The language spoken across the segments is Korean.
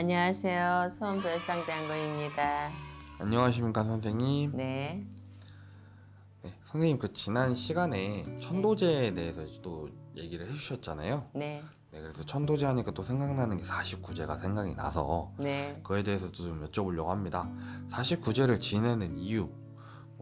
안녕하세요. 수원별상 장군입니다. 안녕하십니까 선생님. 네. 네, 선생님 그 지난 시간에 천도제에 대해서 또 얘기를 해주셨잖아요. 네. 네, 그래서 천도제 하니까 또 생각나는 게 49제가 생각이 나서 네. 그에 대해서도 좀 여쭤보려고 합니다. 49제를 지내는 이유, 뭐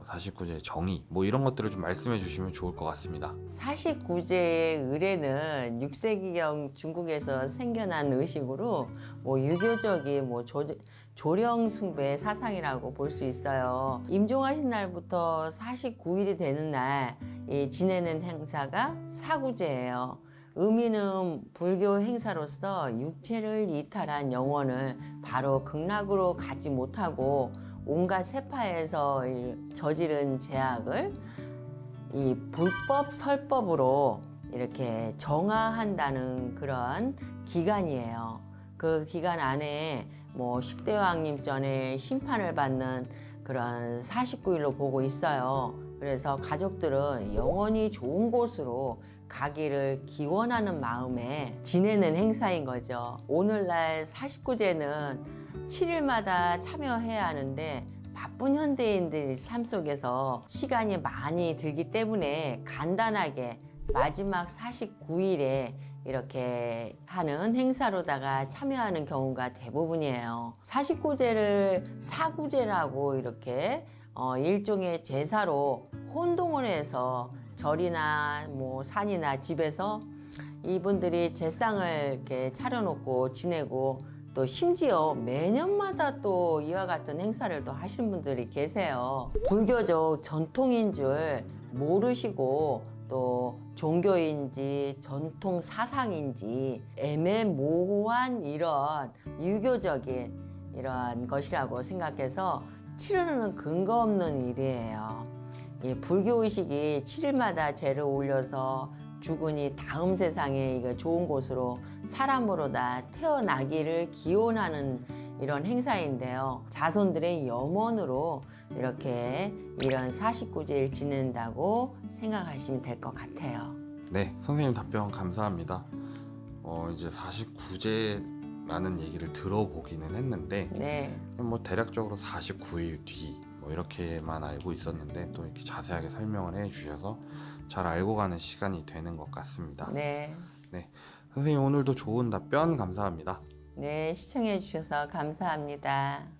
49제의 정의, 뭐 이런 것들을 좀 말씀해 주시면 좋을 것 같습니다. 49제의 의례는 6세기경 중국에서 생겨난 의식으로 뭐 유교적인 뭐 조, 조령 숭배 사상이라고 볼 수 있어요. 임종하신 날부터 49일이 되는 날 이 지내는 행사가 사구제예요. 의미는 불교 행사로서 육체를 이탈한 영혼을 바로 극락으로 가지 못하고 온갖 세파에서 이 저지른 제약을 이 불법 설법으로 이렇게 정화한다는 그런 기간이에요. 그 기간 안에 뭐 10대 왕님 전에 심판을 받는 그런 49일로 보고 있어요. 그래서 가족들은 영원히 좋은 곳으로 가기를 기원하는 마음에 지내는 행사인 거죠. 오늘날 49제는 7일마다 참여해야 하는데 바쁜 현대인들 삶 속에서 시간이 많이 들기 때문에 간단하게 마지막 49일에 이렇게 하는 행사로다가 참여하는 경우가 대부분이에요. 49제를 사구제라고 이렇게 어, 일종의 제사로 혼동을 해서 절이나 뭐 산이나 집에서 이분들이 제상을 이렇게 차려놓고 지내고 또 심지어 매년마다 또 이와 같은 행사를 또 하시는 분들이 계세요. 불교적 전통인 줄 모르시고 또 종교인지 전통 사상인지 애매모호한 이런 유교적인 이런 것이라고 생각해서 치르는 근거 없는 일이에요. 이 불교 의식이 7일마다 제를 올려서 죽으니 다음 세상에 이거 좋은 곳으로 사람으로 다 태어나기를 기원하는 이런 행사인데요. 자손들의 염원으로 이렇게 이런 49제를 지낸다고 생각하시면 될 것 같아요. 네, 선생님 답변 감사합니다. 어, 이제 49제라는 얘기를 들어보기는 했는데 네. 뭐 대략적으로 49일 뒤 뭐 이렇게만 알고 있었는데 또 이렇게 자세하게 설명을 해 주셔서 잘 알고 가는 시간이 되는 것 같습니다. 네. 네. 선생님 오늘도 좋은 답변 감사합니다. 네. 시청해 주셔서 감사합니다.